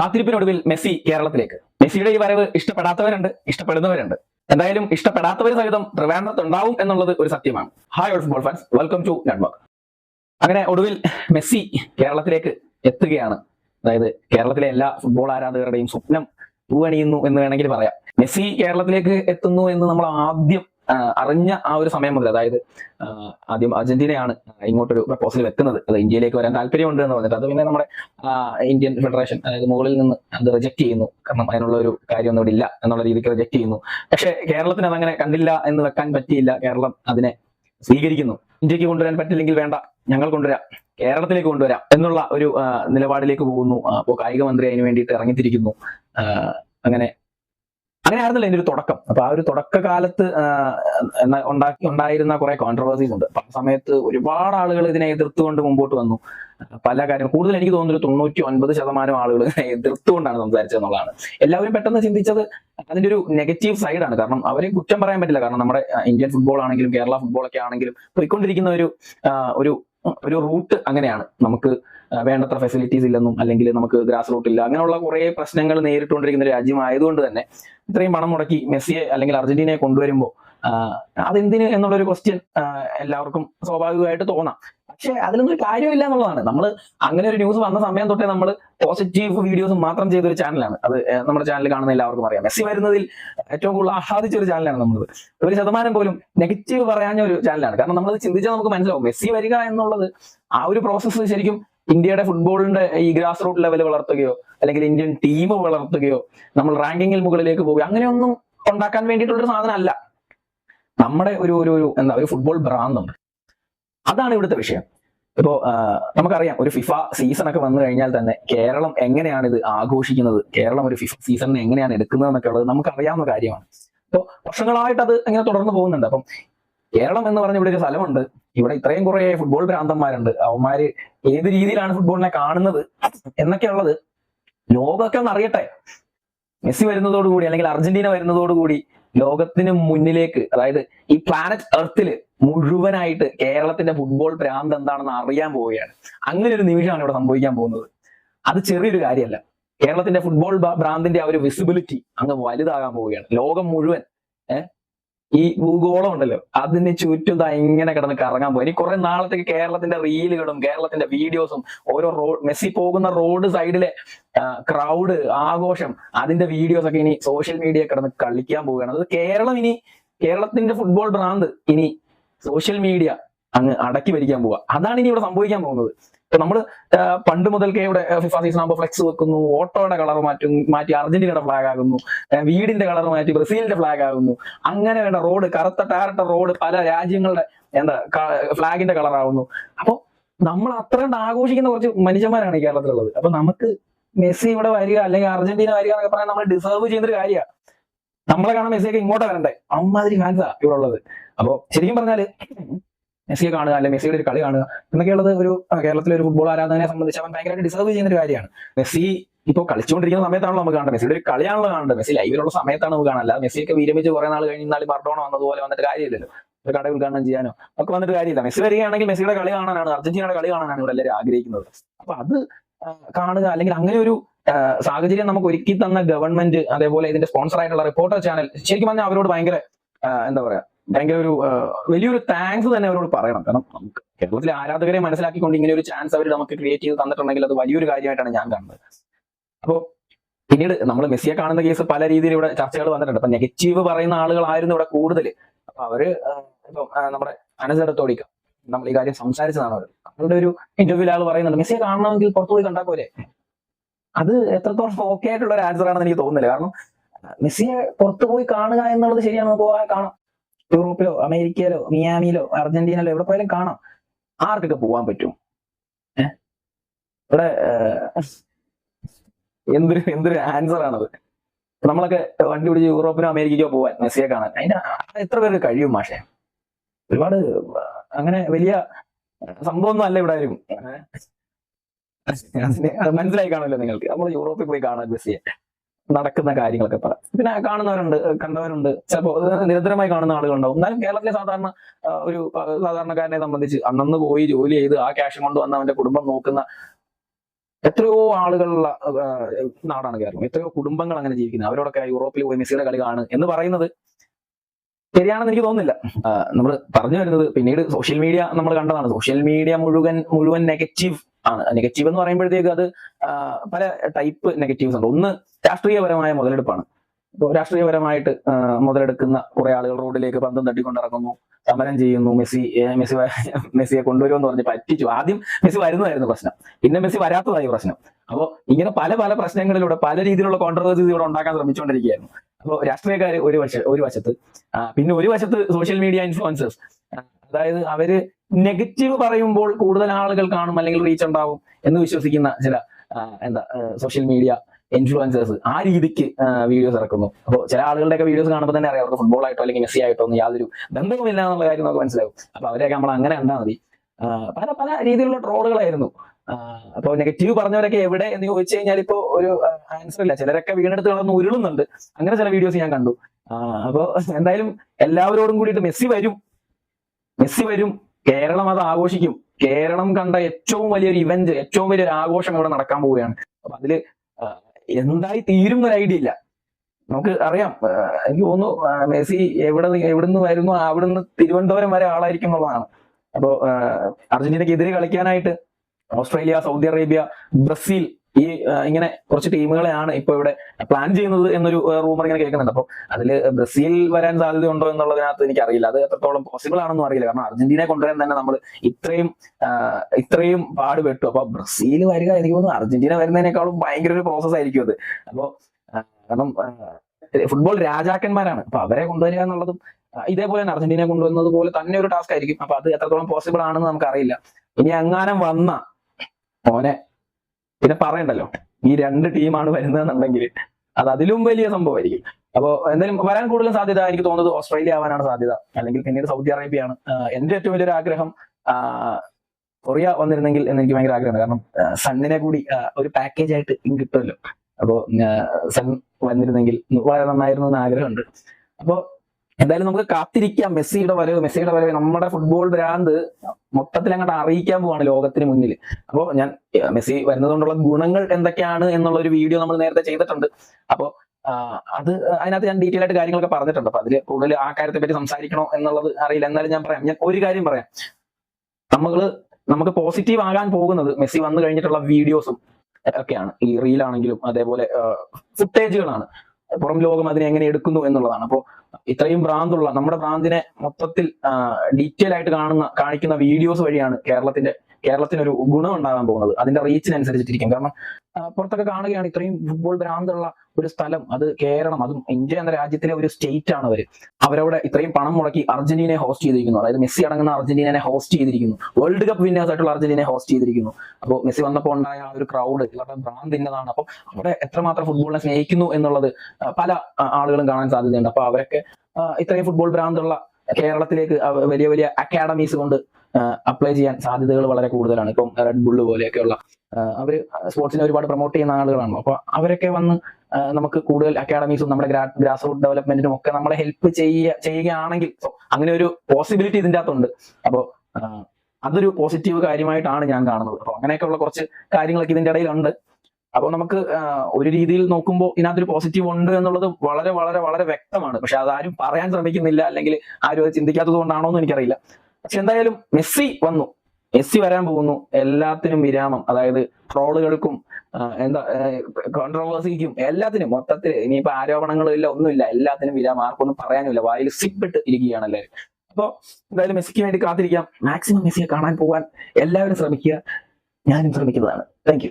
കാത്തിരിപ്പിനൊടുവിൽ Messi കേരളത്തിലേക്ക്. മെസ്സിയുടെ ഈ വരവ് ഇഷ്ടപ്പെടാത്തവരുണ്ട് ഇഷ്ടപ്പെടുന്നവരുണ്ട്. എന്തായാലും ഇഷ്ടപ്പെടാത്തവർ സഹിതം ട്രിവാൻഡ്രത്ത് ഉണ്ടാവും എന്നുള്ളത് ഒരു സത്യമാണ്. Hi all football fans welcome to network അങ്ങനെ ഒടുവിൽ മെസ്സി കേരളത്തിലേക്ക് എത്തുകയാണ്. അതായത് കേരളത്തിലെ എല്ലാ ഫുട്ബോൾ ആരാധകരുടെയും സ്വപ്നം പൂവണിയുന്നു എന്ന് വേണമെങ്കിൽ പറയാം. മെസ്സി കേരളത്തിലേക്ക് എത്തുന്നു എന്ന് നമ്മൾ ആദ്യം അറിഞ്ഞ ആ ഒരു സമയം മുതൽ അതായത് ആദ്യം അർജന്റീനയാണ് ഇങ്ങോട്ടൊരു പ്രപ്പോസൽ വെക്കുന്നത്. അത് ഇന്ത്യയിലേക്ക് വരാൻ താല്പര്യമുണ്ട് എന്ന് പറഞ്ഞിട്ട്. അത് പിന്നെ നമ്മുടെ ഇന്ത്യൻ ഫെഡറേഷൻ അതായത് മുകളിൽ നിന്ന് അത് റിജക്ട് ചെയ്യുന്നു. കാരണം അതിനുള്ള ഒരു കാര്യമൊന്നും ഇവിടെ ഇല്ല എന്നുള്ള രീതിക്ക് റിജക്ട് ചെയ്യുന്നു. പക്ഷേ കേരളത്തിന് അതങ്ങനെ കണ്ടില്ല എന്ന് വെക്കാൻ പറ്റിയില്ല. കേരളം അതിനെ സ്വീകരിക്കുന്നു. ഇന്ത്യയ്ക്ക് കൊണ്ടുവരാൻ പറ്റില്ലെങ്കിൽ വേണ്ട. ഞങ്ങൾ കൊണ്ടുവരാം. കേരളത്തിലേക്ക് കൊണ്ടുവരാം എന്നുള്ള ഒരു നിലപാടിലേക്ക് പോകുന്നു. അപ്പോൾ കായിക മന്ത്രി അതിന് വേണ്ടിയിട്ട് ഇറങ്ങിത്തിരിക്കുന്നു. അങ്ങനെ അങ്ങനെ ആയിരുന്നല്ലോ ഇതിന്റെ ഒരു തുടക്കം. അപ്പൊ ആ ഒരു തുടക്കകാലത്ത് ഉണ്ടാക്കി ഉണ്ടായിരുന്ന കുറെ കോൺട്രവേഴ്സീസ് ഉണ്ട്. അപ്പൊ ആ സമയത്ത് ഒരുപാട് ആളുകൾ ഇതിനെ എതിർത്തുകൊണ്ട് മുമ്പോട്ട് വന്നു. പല കാര്യങ്ങൾ കൂടുതൽ എനിക്ക് തോന്നുന്നു തൊണ്ണൂറ്റി ഒൻപത് ശതമാനം ആളുകൾ എതിർത്തുകൊണ്ടാണ് സംസാരിച്ചത് എന്നുള്ളതാണ്. എല്ലാവരും പെട്ടെന്ന് ചിന്തിച്ചത് അതിന്റെ ഒരു നെഗറ്റീവ് സൈഡാണ് കാരണം അവരെ കുറ്റം പറയാൻ പറ്റില്ല. കാരണം നമ്മുടെ ഇന്ത്യൻ ഫുട്ബോൾ ആണെങ്കിലും കേരള ഫുട്ബോൾ ഒക്കെ ആണെങ്കിലും പോയിക്കൊണ്ടിരിക്കുന്ന ഒരു ഒരു ഒരു റൂട്ട് അങ്ങനെയാണ്. നമുക്ക് വേണ്ടത്ര ഫെസിലിറ്റീസ് ഇല്ലെന്നും അല്ലെങ്കിൽ നമുക്ക് ഗ്രാസ് റൂട്ട് ഇല്ല. അങ്ങനെയുള്ള കുറെ പ്രശ്നങ്ങൾ നേരിട്ടുകൊണ്ടിരിക്കുന്ന രാജ്യമായതുകൊണ്ട് തന്നെ ഇത്രയും പണം മുടക്കി മെസ്സിയെ അല്ലെങ്കിൽ അർജന്റീനയെ കൊണ്ടുവരുമ്പോൾ അതെന്തിന് എന്നുള്ളൊരു ക്വസ്റ്റ്യൻ എല്ലാവർക്കും സ്വാഭാവികമായിട്ട് തോന്നാം. പക്ഷെ അതിലൊന്നും കാര്യമില്ല എന്നുള്ളതാണ്. നമ്മൾ അങ്ങനെ ഒരു ന്യൂസ് വന്ന സമയം തൊട്ടേ നമ്മൾ പോസിറ്റീവ് വീഡിയോസ് മാത്രം ചെയ്തൊരു ചാനലാണ് അത് നമ്മുടെ ചാനൽ കാണുന്ന എല്ലാവർക്കും അറിയാം. മെസ്സി വരുന്നതിൽ ഏറ്റവും കൂടുതൽ ആഹ്ലാദിച്ച ഒരു ചാനലാണ് നമ്മളത് ഒരു ശതമാനം പോലും നെഗറ്റീവ് പറയാഞ്ഞ ഒരു ചാനലാണ് കാരണം നമ്മളത് ചിന്തിച്ചാൽ നമുക്ക് മനസ്സിലാവും. മെസ്സി വരിക എന്നുള്ളത് ആ ഒരു പ്രോസസ്സ് ശരിക്കും ഇന്ത്യയുടെ ഫുട്ബോളിന്റെ ഈ ഗ്രാസ് റൂട്ട് ലെവൽ വളർത്തുകയോ അല്ലെങ്കിൽ ഇന്ത്യൻ ടീം വളർത്തുകയോ നമ്മൾ റാങ്കിങ്ങിൽ മുകളിലേക്ക് പോവുകയോ അങ്ങനെയൊന്നും ഉണ്ടാക്കാൻ വേണ്ടിയിട്ടുള്ള ഒരു സാധനം അല്ല നമ്മുടെ ഒരു ഒരു എന്താ ഒരു ഫുട്ബോൾ ഭ്രാന്തുണ്ട് അതാണ് ഇവിടുത്തെ വിഷയം. ഇപ്പോ നമുക്കറിയാം ഒരു ഫിഫ സീസൺ ഒക്കെ വന്നു കഴിഞ്ഞാൽ തന്നെ കേരളം എങ്ങനെയാണ് ഇത് ആഘോഷിക്കുന്നത്? കേരളം ഒരു ഫിഫ സീസണിനെ എങ്ങനെയാണ് എടുക്കുന്നത് എന്നൊക്കെ ഉള്ളത് നമുക്കറിയാവുന്ന കാര്യമാണ്. അപ്പോൾ വർഷങ്ങളായിട്ട് അത് ഇങ്ങനെ തുടർന്ന് പോകുന്നുണ്ട്. അപ്പം കേരളം എന്ന് പറഞ്ഞ ഇവിടെ ഒരു സ്ഥലമുണ്ട്. ഇവിടെ ഇത്രയും കുറെ ഫുട്ബോൾ ഭ്രാന്തന്മാരുണ്ട്. അവന്മാര് ഏത് രീതിയിലാണ് ഫുട്ബോളിനെ കാണുന്നത് എന്നൊക്കെയുള്ളത് ലോകമൊക്കെ ഒന്ന് അറിയട്ടെ. മെസ്സി വരുന്നതോടുകൂടി അല്ലെങ്കിൽ അർജന്റീന വരുന്നതോടുകൂടി ലോകത്തിന് മുന്നിലേക്ക് അതായത് ഈ പ്ലാനറ്റ് എർത്തിൽ മുഴുവനായിട്ട് കേരളത്തിന്റെ ഫുട്ബോൾ ഭ്രാന്ത് എന്താണെന്ന് അറിയാൻ പോവുകയാണ്. അങ്ങനെ ഒരു നിമിഷമാണ് ഇവിടെ സംഭവിക്കാൻ പോകുന്നത്. അത് ചെറിയൊരു കാര്യമല്ല. കേരളത്തിന്റെ ഫുട്ബോൾ ഭ്രാന്തിന്റെ ആ ഒരു വിസിബിലിറ്റി അങ്ങ് വലുതാകാൻ പോവുകയാണ്. ലോകം മുഴുവൻ ഏഹ് ഈ ഭൂഗോളം ഉണ്ടല്ലോ അതിന് ചുറ്റും ദാ ഇങ്ങനെ കിടന്ന് കറങ്ങാൻ പോകും ഇനി കുറെ നാളത്തേക്ക് കേരളത്തിന്റെ റീലുകളും കേരളത്തിന്റെ വീഡിയോസും ഓരോ റോഡ് മെസ്സി പോകുന്ന റോഡ് സൈഡിലെ ക്രൗഡ് ആഘോഷം അതിന്റെ വീഡിയോസ് ഒക്കെ ഇനി സോഷ്യൽ മീഡിയ കിടന്ന് കളിക്കാൻ പോവുകയാണ്. അത് കേരളം ഇനി കേരളത്തിന്റെ ഫുട്ബോൾ ഭ്രാന്ത് ഇനി സോഷ്യൽ മീഡിയ അങ്ങ് അടക്കി ഭരിക്കാൻ പോവുക. അതാണ് ഇനി ഇവിടെ സംഭവിക്കാൻ പോകുന്നത്. ഇപ്പൊ നമ്മൾ പണ്ട് മുതൽക്കേ ഇവിടെ ഫിഫ സീസൺ ആകുമ്പോൾ ഫ്ലെക്സ് വെക്കുന്നു ഓട്ടോയുടെ കളർ മാറ്റും മാറ്റി അർജന്റീനയുടെ ഫ്ലാഗ് ആകുന്നു വീടിന്റെ കളർ മാറ്റി ബ്രസീലിന്റെ ഫ്ലാഗ് ആകുന്നു. അങ്ങനെ വേണ്ട റോഡ് കറുത്ത ടാറിട്ട റോഡ് പല രാജ്യങ്ങളുടെ എന്താ ഫ്ലാഗിന്റെ കളർ ആകുന്നു അപ്പൊ നമ്മൾ അത്ര ആഘോഷിക്കുന്ന കുറച്ച് മനുഷ്യന്മാരാണ് ഈ കേരളത്തിലുള്ളത്. അപ്പൊ നമുക്ക് മെസ്സി ഇവിടെ വരിക അല്ലെങ്കിൽ അർജന്റീന വരിക എന്നൊക്കെ പറഞ്ഞാൽ നമ്മൾ ഡിസേർവ് ചെയ്യുന്ന ഒരു കാര്യമാണ് നമ്മളെ കാണാൻ മെസ്സിയൊക്കെ ഇങ്ങോട്ട് വരണ്ടേ? അമ്മാതിരി ഫാൻസാ ഇവിടെ ഉള്ളത്. അപ്പൊ ശരിക്കും പറഞ്ഞാൽ മെസ്സിയെ കാണുക അല്ലെങ്കിൽ മെസ്സിയുടെ ഒരു കളി കാണുക എന്നൊക്കെയുള്ളത് ഒരു കേരളത്തിലെ ഒരു ഫുട്ബോൾ ആരാധകനെ സംബന്ധിച്ച് അവൻ ഭയങ്കരമായിട്ട് ഡിസേർവ് ചെയ്യുന്ന ഒരു കാര്യമാണ്. മെസ്സി ഇപ്പോൾ കളിച്ചുകൊണ്ടിരിക്കുന്ന സമയത്താണല്ലോ നമുക്ക് കാണേണ്ടത്. മെസ്സിയുടെ ഒരു കളിയാണല്ലോ കാണേണ്ടത്. മെസ്സി ലൈവിലുള്ള സമയത്താണ് നമുക്ക് കാണാൻ അല്ലാതെ മെസ്സിയൊക്കെ വിരമിച്ച് കുറെ നാൾ കഴിഞ്ഞാൽ മർഡോണ വന്നതുപോലെ വന്നിട്ട് കാര്യമില്ലല്ലോ. ഒരു കട ഉദ്ഘാടനം ചെയ്യാനോ ഒക്കെ വന്നിട്ട് കാര്യമില്ല. മെസ്സി വരികയാണെങ്കിൽ മെസ്സിയുടെ കളി കാണാനാണ് അർജന്റീനയുടെ കളി കാണാനാണ് ഇവിടെ എല്ലാവരും ആഗ്രഹിക്കുന്നത്. അപ്പൊ അത് കാണുക അല്ലെങ്കിൽ അങ്ങനെ ഒരു സാഹചര്യം നമുക്ക് ഒരുക്കി തന്ന ഗവൺമെന്റ് അതേപോലെ ഇതിന്റെ സ്പോൺസർ ആയിട്ടുള്ള റിപ്പോർട്ടർ ചാനൽ ശരിക്കും പറഞ്ഞാൽ അവരോട് ഭയങ്കര എന്താ പറയാ ഭയങ്കര ഒരു വലിയൊരു താങ്ക്സ് തന്നെ അവരോട് പറയണം. കാരണം നമുക്ക് കേരളത്തിലെ ആരാധകരെ മനസ്സിലാക്കിക്കൊണ്ട് ഇങ്ങനെ ഒരു ചാൻസ് അവർ നമുക്ക് ക്രിയേറ്റ് ചെയ്ത് തന്നിട്ടുണ്ടെങ്കിൽ അത് വലിയൊരു കാര്യമായിട്ടാണ് ഞാൻ കാണുന്നത്. അപ്പോൾ പിന്നീട് നമ്മൾ മെസ്സിയെ കാണുന്ന കേസ് പല രീതിയിൽ ഇവിടെ ചർച്ചകൾ വന്നിട്ടുണ്ട്. അപ്പൊ നെഗറ്റീവ് പറയുന്ന ആളുകളായിരുന്നു ഇവിടെ കൂടുതൽ. അപ്പൊ അവർ ഇപ്പൊ നമ്മുടെ അനസെടുത്തോടിക്ക നമ്മൾ ഈ കാര്യം സംസാരിച്ചതാണ് അവർ അവരുടെ ഒരു ഇന്റർവ്യൂവിൽ ആൾ പറയുന്നുണ്ട് മെസ്സിയെ കാണണമെങ്കിൽ പുറത്തു പോയി കണ്ടാൽ പോലെ അത് എത്രത്തോളം ഓക്കെ ആയിട്ടുള്ള ഒരു ആൻസർ ആണെന്ന് എനിക്ക് തോന്നുന്നില്ല. കാരണം മെസ്സിയെ പുറത്തു പോയി കാണുക എന്നുള്ളത് ശരിയാണ് നമുക്ക് കാണാം. യൂറോപ്പിലോ അമേരിക്കയിലോ മിയാമിയിലോ അർജന്റീനയിലോ എവിടെ പോയാലും കാണാം. ആർക്കൊക്കെ പോവാൻ പറ്റും? ഇവിടെ എന്തൊരു എന്തൊരു ആൻസർ ആണത്. നമ്മളൊക്കെ വണ്ടി പിടിച്ച് യൂറോപ്പിനോ അമേരിക്കയ്ക്കോ പോവാൻ മെസ്സിയെ കാണാൻ. അതിന്റെ എത്ര പേർക്ക് കഴിയും മാഷെ? ഒരുപാട് അങ്ങനെ വലിയ സംഭവമൊന്നും അല്ല ഇവിടെ ആരും. മനസ്സിലായി കാണില്ല നിങ്ങൾക്ക്. നമ്മൾ യൂറോപ്പിൽ പോയി കാണാൻ മെസ്സിയെ. നടക്കുന്ന കാര്യങ്ങളൊക്കെ പറയാം പിന്നെ കാണുന്നവരുണ്ട് കണ്ടവരുണ്ട്. ചിലപ്പോൾ നിരന്തരമായി കാണുന്ന ആളുകളുണ്ടാവും. എന്നാലും കേരളത്തിലെ സാധാരണ ഒരു സാധാരണക്കാരനെ സംബന്ധിച്ച് അന്നന്ന് പോയി ജോലി ചെയ്ത് ആ ക്യാഷ് കൊണ്ട് വന്ന് അവന്റെ കുടുംബം നോക്കുന്ന എത്രയോ ആളുകളുള്ള നാടാണ് കേരളം. എത്രയോ കുടുംബങ്ങൾ അങ്ങനെ ജീവിക്കുന്നത് അവരോടൊക്കെ യൂറോപ്പിൽ പോയി മെസ്സിയുടെ കളി കാണുക എന്ന് പറയുന്നത് ശരിയാണെന്ന് എനിക്ക് തോന്നുന്നില്ല. നമ്മൾ പറഞ്ഞു വരുന്നത് പിന്നീട് സോഷ്യൽ മീഡിയ നമ്മൾ കണ്ടതാണ്. സോഷ്യൽ മീഡിയ മുഴുവൻ മുഴുവൻ നെഗറ്റീവ് ആണ് നെഗറ്റീവ് എന്ന് പറയുമ്പോഴത്തേക്ക് അത് പല ടൈപ്പ് നെഗറ്റീവ്സ് ഉണ്ട്. ഒന്ന് രാഷ്ട്രീയപരമായ മുതലെടുപ്പാണ്. ഇപ്പോൾ രാഷ്ട്രീയപരമായിട്ട് മുതലെടുക്കുന്ന കുറെ ആളുകൾ റോഡിലേക്ക് പന്തം തട്ടിക്കൊണ്ടിറങ്ങുന്നു സമരം ചെയ്യുന്നു മെസ്സി മെസ്സി മെസ്സിയെ കൊണ്ടുവരുമെന്ന് പറഞ്ഞ് പറ്റിച്ചു. ആദ്യം മെസ്സി വരുന്നതായിരുന്നു പ്രശ്നം. പിന്നെ മെസ്സി വരാത്തതായി പ്രശ്നം. അപ്പോൾ ഇങ്ങനെ പല പല പ്രശ്നങ്ങളിലൂടെ പല രീതിയിലുള്ള കോൺട്രവേഴ്സീസ് ഇവിടെ ഉണ്ടാക്കാൻ ശ്രമിച്ചുകൊണ്ടിരിക്കുകയായിരുന്നു. അപ്പോൾ രാഷ്ട്രീയക്കാർ ഒരു വശ ഒരു വശത്ത് പിന്നെ ഒരു വശത്ത് സോഷ്യൽ മീഡിയ ഇൻഫ്ലുവൻസേഴ്സ് അതായത് അവർ നെഗറ്റീവ് പറയുമ്പോൾ കൂടുതൽ ആളുകൾ കാണും അല്ലെങ്കിൽ റീച്ച് ഉണ്ടാവും എന്ന് വിശ്വസിക്കുന്ന ചില എന്താ സോഷ്യൽ മീഡിയ ഇൻഫ്ലുവൻസേഴ്സ് ആ രീതിക്ക് വീഡിയോസ് ഇറക്കുന്നു. അപ്പോൾ ചില ആളുകളുടെയൊക്കെ വീഡിയോസ് കാണുമ്പോൾ തന്നെ അറിയാം അവർക്ക് ഫുട്ബോൾ ആയിട്ടോ അല്ലെങ്കിൽ മെസ്സി ആയിട്ടോ ഒന്നും യാതൊരു ബന്ധവുമില്ല എന്നുള്ള കാര്യം നമുക്ക് മനസ്സിലാവും. അപ്പൊ അവരെയൊക്കെ നമ്മൾ അങ്ങനെ കണ്ടാൽ മതി. പല പല രീതിയിലുള്ള ട്രോളുകളായിരുന്നു. അപ്പോൾ നെഗറ്റീവ് പറഞ്ഞവരൊക്കെ എവിടെ എന്ന് ചോദിച്ചു കഴിഞ്ഞാൽ ഇപ്പോൾ ഒരു ആൻസർ ഇല്ല. ചിലരൊക്കെ വീണെടുത്ത് കളർന്ന് ഉരുളുന്നുണ്ട്. അങ്ങനെ ചില വീഡിയോസ് ഞാൻ കണ്ടു. അപ്പോൾ എന്തായാലും എല്ലാവരോടും കൂടിയിട്ട് മെസ്സി വരും. മെസ്സി വരും. കേരളം അത് ആഘോഷിക്കും. കേരളം കണ്ട ഏറ്റവും വലിയൊരു ഇവന്റ് ഏറ്റവും വലിയൊരു ആഘോഷം ഇവിടെ നടക്കാൻ പോവുകയാണ്. അപ്പൊ അതിൽ എന്തായി തീരും ഒരു ഐഡിയ ഇല്ല. നമുക്ക് അറിയാം എനിക്ക് തോന്നുന്നു മെസ്സി എവിടെ എവിടുന്ന് വരുന്നു അവിടുന്ന് തിരുവനന്തപുരം വരെ ആളായിരിക്കും എന്നുള്ളതാണ്. അപ്പോ അർജന്റീനക്ക് എതിരെ കളിക്കാനായിട്ട് ഓസ്ട്രേലിയ സൗദി അറേബ്യ ബ്രസീൽ ഈ ഇങ്ങനെ കുറച്ച് ടീമുകളെയാണ് ഇപ്പൊ ഇവിടെ പ്ലാൻ ചെയ്യുന്നത് എന്നൊരു റൂമർ ഇങ്ങനെ കേൾക്കുന്നുണ്ട്. അപ്പൊ അതിൽ ബ്രസീൽ വരാൻ സാധ്യതയുണ്ടോ എന്നുള്ളതിനകത്ത് എനിക്ക് അറിയില്ല അത് എത്രത്തോളം പോസിബിൾ ആണെന്നും അറിയില്ല. കാരണം അർജന്റീനയെ കൊണ്ടുവരാൻ തന്നെ നമ്മൾ ഇത്രയും ഇത്രയും പാടുപെട്ടു. അപ്പൊ ബ്രസീൽ വരിക എനിക്ക് തോന്നുന്നു അർജന്റീന വരുന്നതിനേക്കാളും ഭയങ്കര ഒരു പ്രോസസ് ആയിരിക്കും അത്. അപ്പോ കാരണം ഫുട്ബോൾ രാജാക്കന്മാരാണ്. അപ്പൊ അവരെ കൊണ്ടുവരിക എന്നുള്ളതും ഇതേപോലെ തന്നെ അർജന്റീനയെ കൊണ്ടുവന്നത് പോലെ തന്നെ ഒരു ടാസ്ക് ആയിരിക്കും. അപ്പൊ അത് എത്രത്തോളം പോസിബിൾ ആണെന്ന് നമുക്ക് അറിയില്ല ഇനി അങ്ങാനം വന്ന മോനെ പിന്നെ പറയണ്ടല്ലോ ഈ രണ്ട് ടീമാണ് വരുന്നതെന്നുണ്ടെങ്കിൽ അത് അതിലും വലിയ സംഭവമായിരിക്കും. അപ്പോൾ എന്തായാലും വരാൻ കൂടുതൽ സാധ്യത എനിക്ക് തോന്നുന്നത് ഓസ്ട്രേലിയ ആവാനാണ് സാധ്യത. അല്ലെങ്കിൽ പിന്നീട് സൗദി അറേബ്യയാണ്. എന്റെ ഏറ്റവും വലിയൊരു ആഗ്രഹം കൊറിയ വന്നിരുന്നെങ്കിൽ എന്ന് എനിക്ക് ഭയങ്കര ആഗ്രഹമാണ് കാരണം സണ്ണിനെ കൂടി ഒരു പാക്കേജ് ആയിട്ട് കിട്ടുമല്ലോ. അപ്പോ സൺ വന്നിരുന്നെങ്കിൽ വളരെ നന്നായിരുന്നു എന്ന് ആഗ്രഹമുണ്ട്. അപ്പോ എന്തായാലും നമുക്ക് കാത്തിരിക്കാം. മെസ്സിയുടെ വരവ് മെസ്സിയുടെ വരവ് നമ്മുടെ ഫുട്ബോൾ ബ്രാൻഡ് മൊത്തത്തിൽ അങ്ങോട്ട് അറിയിക്കാൻ പോവാണ് ലോകത്തിന് മുന്നിൽ അപ്പോൾ ഞാൻ മെസ്സി വരുന്നതുകൊണ്ടുള്ള ഗുണങ്ങൾ എന്തൊക്കെയാണ് എന്നുള്ള ഒരു വീഡിയോ നമ്മൾ നേരത്തെ ചെയ്തിട്ടുണ്ട്. അപ്പോൾ അത് അതിനകത്ത് ഞാൻ ഡീറ്റെയിൽ ആയിട്ട് കാര്യങ്ങളൊക്കെ പറഞ്ഞിട്ടുണ്ട്. അപ്പൊ അതിൽ കൂടുതൽ ആ കാര്യത്തെ പറ്റി സംസാരിക്കണോ എന്നുള്ളത് അറിയില്ല. എന്നാലും ഞാൻ പറയാം. ഞാൻ ഒരു കാര്യം പറയാം. നമ്മൾ നമുക്ക് പോസിറ്റീവ് ആകാൻ പോകുന്നത് മെസ്സി വന്നു കഴിഞ്ഞിട്ടുള്ള വീഡിയോസും ഒക്കെയാണ് ഈ റീലാണെങ്കിലും അതേപോലെ ഫുട്ടേജുകളാണ് പുറം ലോകം അതിനെ എങ്ങനെ എടുക്കുന്നു എന്നുള്ളതാണ്. അപ്പോൾ ഇത്രയും ഭ്രാന്തുള്ള നമ്മുടെ ഭ്രാന്തിനെ മൊത്തത്തിൽ ഡീറ്റെയിൽ ആയിട്ട് കാണുന്ന കാണിക്കുന്ന വീഡിയോസ് വഴിയാണ് കേരളത്തിന്റെ കേരളത്തിനൊരു ഗുണം ഉണ്ടാകാൻ പോകുന്നത്. അതിന്റെ റീച്ചിനനുസരിച്ചിട്ടിരിക്കും കാരണം പുറത്തൊക്കെ കാണുകയാണ് ഇത്രയും ഫുട്ബോൾ ഭ്രാന്തുള്ള ഒരു സ്ഥലം. അത് കേരളം അതും ഇന്ത്യ എന്ന രാജ്യത്തിലെ ഒരു സ്റ്റേറ്റ് ആണ് അവർ. അവരവിടെ ഇത്രയും പണം മുടക്കി അർജന്റീനയെ ഹോസ്റ്റ് ചെയ്തിരിക്കുന്നു. അതായത് മെസ്സി അടങ്ങുന്ന അർജന്റീനയെ ഹോസ്റ്റ് ചെയ്തിരിക്കുന്നു. വേൾഡ് കപ്പ് വിന്നേഴ്സ് ആയിട്ടുള്ള അർജന്റീനയെ ഹോസ്റ്റ് ചെയ്തിരിക്കുന്നു. അപ്പോൾ മെസ്സി വന്നപ്പോൾ ഉണ്ടായ ആ ഒരു ക്രൗഡ് ഇവരുടെ ഭ്രാന്ത് ഇന്നതാണ്. അപ്പോൾ അവിടെ എത്രമാത്രം ഫുട്ബോളിനെ സ്നേഹിക്കുന്നു എന്നുള്ളത് പല ആളുകളും കാണാൻ സാധ്യതയുണ്ട്. അപ്പൊ അവരൊക്കെ ഇത്രയും ഫുട്ബോൾ ഭ്രാന്തുള്ള കേരളത്തിലേക്ക് വലിയ വലിയ അക്കാഡമീസ് കൊണ്ട് അപ്ലൈ ചെയ്യാൻ സാധ്യതകൾ വളരെ കൂടുതലാണ്. ഇപ്പം റെഡ് ബുള്ള് പോലെയൊക്കെയുള്ള അവർ സ്പോർട്സിനെ ഒരുപാട് പ്രൊമോട്ട് ചെയ്യുന്ന ആളുകളാണ്. അപ്പൊ അവരൊക്കെ വന്ന് നമുക്ക് കൂടുതൽ അക്കാഡമീസും നമ്മുടെ ഗ്രാസ് റൂട്ട് ഡെവലപ്മെന്റിനും ഒക്കെ നമ്മളെ ഹെൽപ്പ് ചെയ്യ ചെയ്യുകയാണെങ്കിൽ അങ്ങനെ ഒരു പോസിബിലിറ്റി ഇതിന്റെ അകത്തുണ്ട്. അപ്പോ അതൊരു പോസിറ്റീവ് കാര്യമായിട്ടാണ് ഞാൻ കാണുന്നത്. അപ്പൊ അങ്ങനെയൊക്കെയുള്ള കുറച്ച് കാര്യങ്ങളൊക്കെ ഇതിന്റെ ഇടയിലുണ്ട്. അപ്പോൾ നമുക്ക് ഒരു രീതിയിൽ നോക്കുമ്പോൾ ഇതിനകത്തൊരു പോസിറ്റീവ് ഉണ്ട് എന്നുള്ളത് വളരെ വളരെ വളരെ വ്യക്തമാണ്. പക്ഷെ അതാരും പറയാൻ ശ്രമിക്കുന്നില്ല അല്ലെങ്കിൽ ആരും അത് ചിന്തിക്കാത്തത് കൊണ്ടാണോ എന്ന് എനിക്കറിയില്ല. പക്ഷെ എന്തായാലും മെസ്സി വന്നു. മെസ്സി വരാൻ പോകുന്നു. എല്ലാത്തിനും വിരാമം. അതായത് ട്രോളുകൾക്കും എന്താ കോൺട്രവേഴ്സിക്കും എല്ലാത്തിനും മൊത്തത്തിൽ ഇനിയിപ്പോ ആരോപണങ്ങളും ഇല്ല ഒന്നുമില്ല. എല്ലാത്തിനും വിരാമം. ആർക്കൊന്നും പറയാനില്ല വായിൽ സിപ്പിട്ട് ഇരിക്കുകയാണ് എല്ലാവരും. അപ്പോ എന്തായാലും മെസ്സിക്ക് വേണ്ടി കാത്തിരിക്കാം. മാക്സിമം മെസ്സിയെ കാണാൻ പോകാൻ എല്ലാവരും ശ്രമിക്കുക. ഞാനും ശ്രമിക്കുന്നതാണ്. താങ്ക്